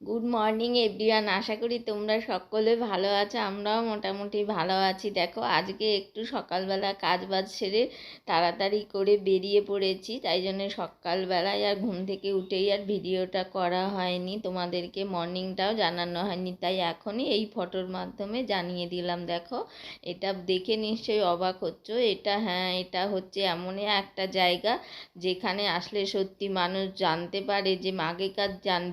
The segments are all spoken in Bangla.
গুড মর্নিং এভরিওয়ান আশা করি তোমরা সকলে ভালো আছো, আমরাও মোটামুটি ভালো আছি। দেখো, আজকে একটু সকালবেলা কাজ বাজ সেরে তাড়াতাড়ি করে বেরিয়ে পড়েছি, তাই জন্য সকালবেলায় আর ঘুম থেকে উঠেই আর ভিডিওটা করা হয়নি। তোমাদেরকে মর্নিংটাও জানানো হয়নি, তাই এখনই এই ফটোর মাধ্যমে জানিয়ে দিলাম। দেখো, এটা দেখে নিশ্চয়ই অবাক হচ্ছ, এটা হ্যাঁ এটা হচ্ছে এমনই একটা জায়গা যেখানে আসলে সত্যি মানুষ জানতে পারে যে আগেকার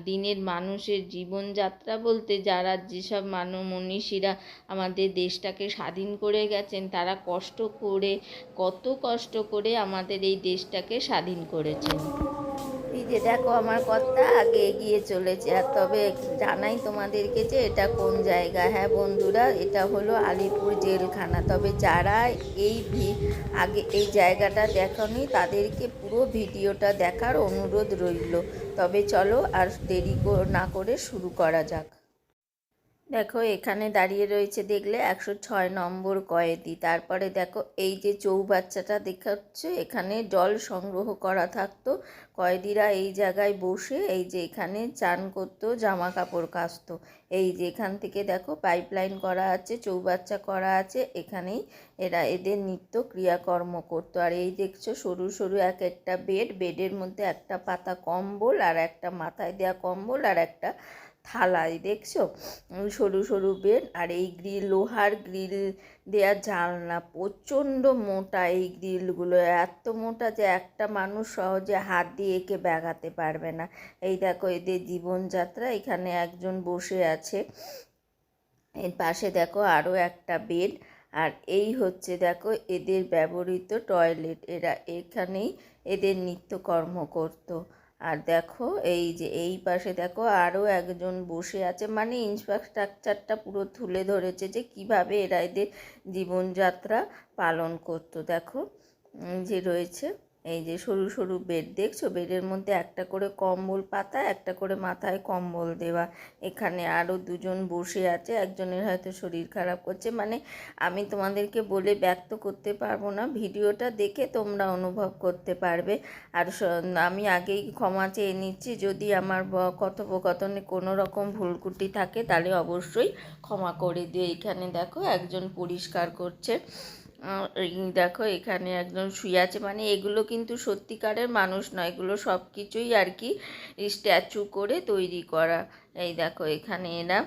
দিনের মানুষের জীবনযাত্রা বলতে যারা যেসব মানু মনীষীরা আমাদের দেশটাকে স্বাধীন করে গেছেন, তারা কষ্ট করে, কত কষ্ট করে আমাদের এই দেশটাকে স্বাধীন করেছেন। যে দেখো আমার কর্তা আগে এগিয়ে চলেছে। আর তবে জানাই তোমাদেরকে যে এটা কোন জায়গা? হ্যাঁ বন্ধুরা, এটা হলো আলিপুর জেলখানা। তবে যারা এই আগে এই জায়গাটা দেখনি, তাদেরকে পুরো ভিডিওটা দেখার অনুরোধ রইল। তবে চলো আর দেরি না করে শুরু করা যাক। দেখো, এখানে দাঁড়িয়ে রয়েছে দেখলে একশো ছয় নম্বর কয়েদি। তারপরে দেখো, এই যে চৌবাচ্চাটা দেখাচ্ছে এখানে জল সংগ্রহ করা থাকতো। কয়েদিরা এই জায়গায় বসে এই যে এখানে চান করতো জামা কাপড় কাচতো। এই যে এখান থেকে দেখো, পাইপলাইন করা আছে, চৌবাচ্চা করা আছে, এখানেই এরা এদের নিত্য ক্রিয়াকর্ম করতো। আর এই দেখছ, সরু সরু এক একটা বেড, বেডের মধ্যে একটা পাতা কম্বল, আর একটা মাথায় দেওয়া কম্বল, আর একটা থালায়, দেখছ? সরু সরু বেড আর এই গ্রিল, লোহার গ্রিল দেয়া জানলা, প্রচণ্ড মোটা এই গ্রিলগুলো, এত মোটা যে একটা মানুষ সহজে হাত দিয়ে একে ব্যাগাতে পারবে না। এই দেখো এদের জীবনযাত্রা, এখানে একজন বসে আছে। এর পাশে দেখো আরও একটা বেড আর এই হচ্ছে দেখো এদের ব্যবহৃত টয়লেট। এরা এখানেই এদের নিত্যকর্ম করতো। আর দেখো, এই যে এই পাশে দেখো আরও একজন বসে আছে। মানে ইনফ্রাস্ট্রাকচারটা পুরো তুলে ধরেছে যে কীভাবে এরা এদের জীবনযাত্রা পালন করতো। দেখো যে রয়েছে। এই যে সরু সরু বেড দেখছ? বেডের মধ্যে একটা করে কম্বল পাতা, একটা করে মাথায় কম্বল দেওয়া। এখানে আরও দুজন বসে আছে, একজনের হয়তো শরীর খারাপ করছে। মানে আমি তোমাদেরকে বলে ব্যক্ত করতে পারব না। ভিডিওটা দেখে তোমরা অনুভব করতে পারবে। আর আমি আগেই ক্ষমা চেয়ে নিচ্ছি, যদি আমার কথোপকথনে কোনো রকম ভুলকুটি থাকে, তাহলে অবশ্যই ক্ষমা করে দিয়ে এখানে দেখো একজন পরিষ্কার করছে। এই দেখো এখানে একজন শুয়ে আছে। মানে এগুলো কিন্তু সত্যিকারের মানুষ নয়, এগুলো সব কিছুই আর কি স্ট্যাচু করে তৈরি করা। এই দেখো এখানে এরা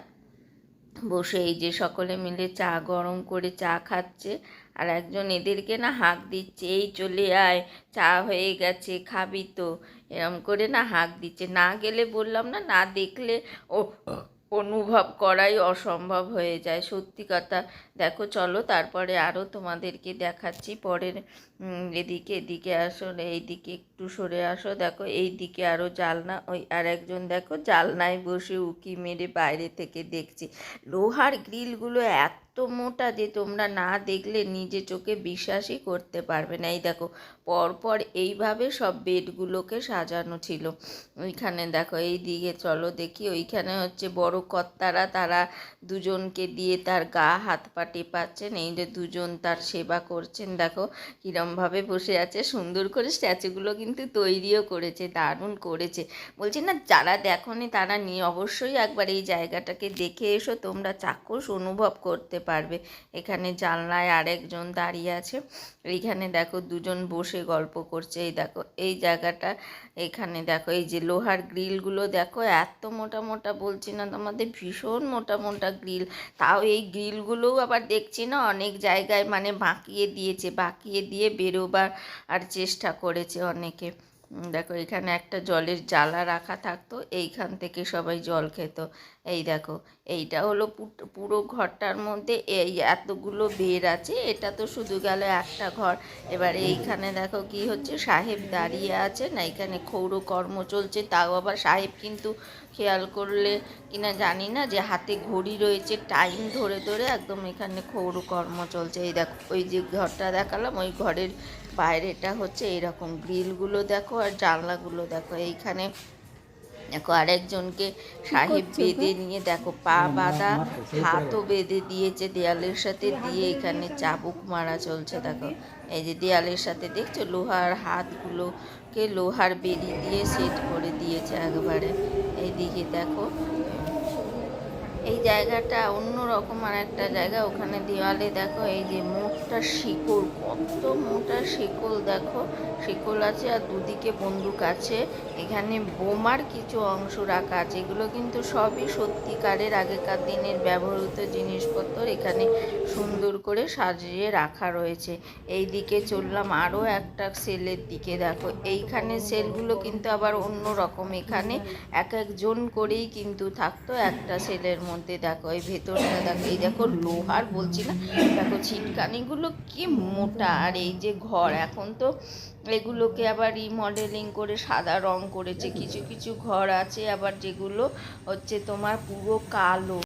বসে এই যে সকলে মিলে চা গরম করে চা খাচ্ছে আর একজন এদেরকে না হাঁক দিচ্ছে, এই চলে আয়, চা হয়ে গেছে, খাবি তো। এরম করে না হাঁক দিচ্ছে। না গেলে বললাম না না দেখলে ও অনুভব করাই অসম্ভব হয়ে যায়। সত্যি কথা, দেখো চলো তারপরে আরও তোমাদেরকে দেখাচ্ছি। পরের এদিকে এদিকে আসো, এইদিকে একটু সরে আসো। দেখো এই দিকে আরও জালনা, ওই আর একজন দেখো জালনায় বসে উকি মেরে বাইরে থেকে দেখছি। লোহার গ্রিলগুলো এত মোটা যে তোমরা না দেখলে নিজে চোখে বিশ্বাসই করতে পারবে না। এই দেখো, পরপর এইভাবে সব বেডগুলোকে সাজানো ছিল। ওইখানে দেখো, এই দিকে চলো দেখি, ওইখানে হচ্ছে বড় কর্তারা, তারা দুজনকে দিয়ে তার গা, হাত পা টেপাচ্ছেন। এই যে দুজন তার সেবা করছেন, দেখো কিরমভাবে বসে আছে, সুন্দর করে স্ট্যাচুগুলো কিন্তু তৈরিও করেছে, দারুণ করেছে। বলছি না, যারা দেখোনি তারা নিয়ে অবশ্যই একবার এই জায়গাটাকে দেখে এসো, তোমরা চাক্ষুষ অনুভব করতে পারবে। এখানে জানলায় আরেকজন দাঁড়িয়ে আছে। এইখানে দেখো দুজন বসে গল্প করছে। এই দেখো, এই জায়গাটা, এখানে দেখো, এই যে লোহার গ্রিলগুলো দেখো, এত মোটা মোটা বলছি না তোমাদের, ভীষণ মোটা মোটা গ্রিল। তাও এই গ্রিলগুলোও আবার দেখছি না, অনেক জায়গায় মানে বাঁকিয়ে দিয়েছে, বাঁকিয়ে দিয়ে বেরোবার আর চেষ্টা করেছে অনেকে। দেখো, এখানে একটা জলের জালা রাখা থাকতো, এইখান থেকে সবাই জল খেত। এই দেখো, এইটা হলো পুরো ঘরটার মধ্যে এই এতগুলো বের আছে, এটা তো শুধু গেল একটা ঘর। এবার এইখানে দেখো কি হচ্ছে, সাহেব দাঁড়িয়ে আছে, না এখানে ক্ষৌর কর্ম চলছে, তাও আবার সাহেব কিন্তু খেয়াল করলে কিনা জানি না যে হাতে ঘড়ি রয়েছে, টাইম ধরে ধরে একদম এখানে ক্ষৌর কর্ম চলছে। এই দেখো, ওই যে ঘরটা দেখালাম, ওই ঘরের বাইরেটা হচ্ছে এরকম গ্রিলগুলো দেখো আর জানলাগুলো দেখো। এইখানে দেখো আরেকজনকে সাহেব বেঁধে নিয়ে দেখো পা বাঁধা হাতও বেঁধে দিয়েছে দেয়ালের সাথে দিয়ে এখানে চাবুক মারা চলছে দেখো। এই যে দেয়ালের সাথে দেখছ? লোহার হাতগুলোকে লোহার বেরি দিয়ে সেট করে দিয়েছে একবারে। এইদিকে দেখো এই জায়গাটা অন্য রকম আর একটা জায়গা। ওখানে দেওয়ালে দেখো, এই যে মোটটা শিকড়, কত মোটা শিকল দেখো। শিকল আছে আর দুদিকে বন্দুক আছে। এখানে বোমার কিছু অংশ রাখা আছে। এগুলো কিন্তু সবই সত্যিকারের আগেকার দিনের ব্যবহৃত জিনিসপত্র। এখানে সুন্দর করে সাজিয়ে রাখা রয়েছে। এই দিকে চললাম আরও একটা সেলের দিকে দেখো। এইখানে সেলগুলো কিন্তু আবার অন্য রকম। এখানে এক একজন করেই কিন্তু থাকতো একটা সেলের মধ্যে দেখো, এই ভেতরটা দেখো, এই দেখো লোহার বলছি না, দেখো ছিটকানিগুলো কি মোটা, আর এই যে ঘর, এখন তো এগুলোকে আবার রিমডেলিং করে সাদা রং করেছে, কিছু কিছু ঘর আছে আবার যেগুলো হচ্ছে তোমার পুরো কালো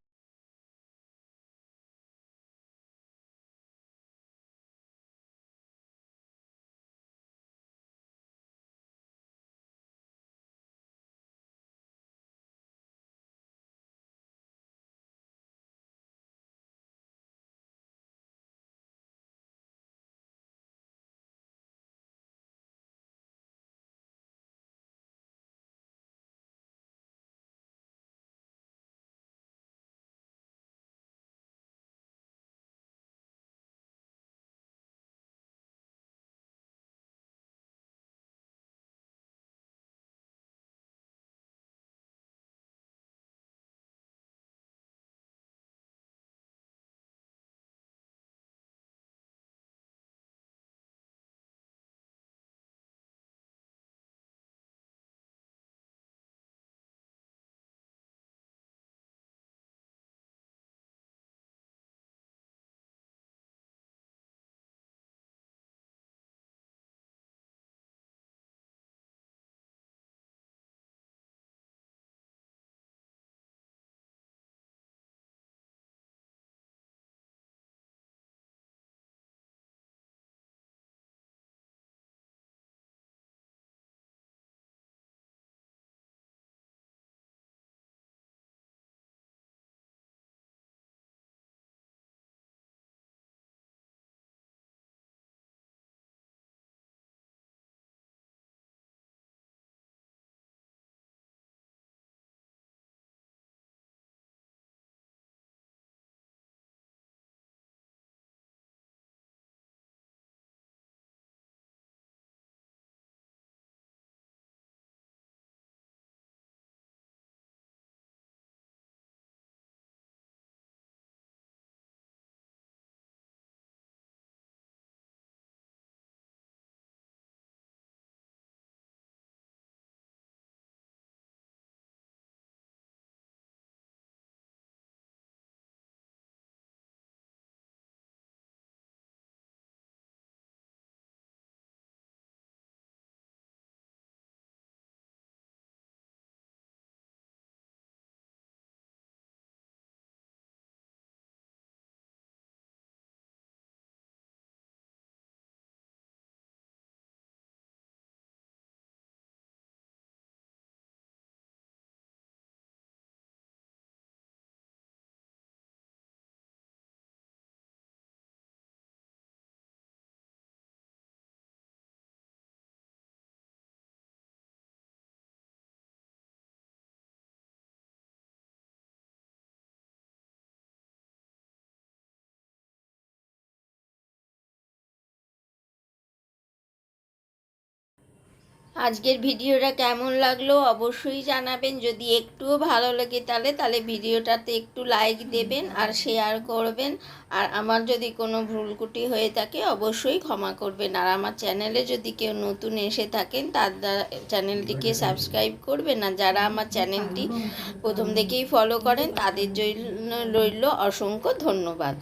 আজকের ভিডিওটা কেমন লাগল অবশ্যই জানাবেন। যদি একটুও ভালো লাগে তাহলে তাহলে ভিডিওটাতে একটু লাইক দেবেন আর শেয়ার করবেন। আর আমার যদি কোনো ভুলকুটি হয়ে থাকে, অবশ্যই ক্ষমা করবেন। আর আমার চ্যানেলে যদি কেউ নতুন এসে থাকেন, তার চ্যানেলটিকে সাবস্ক্রাইব করবেন। আর যারা আমার চ্যানেলটি প্রথম থেকেই ফলো করেন, তাদের জন্য রইল অসংখ্য ধন্যবাদ।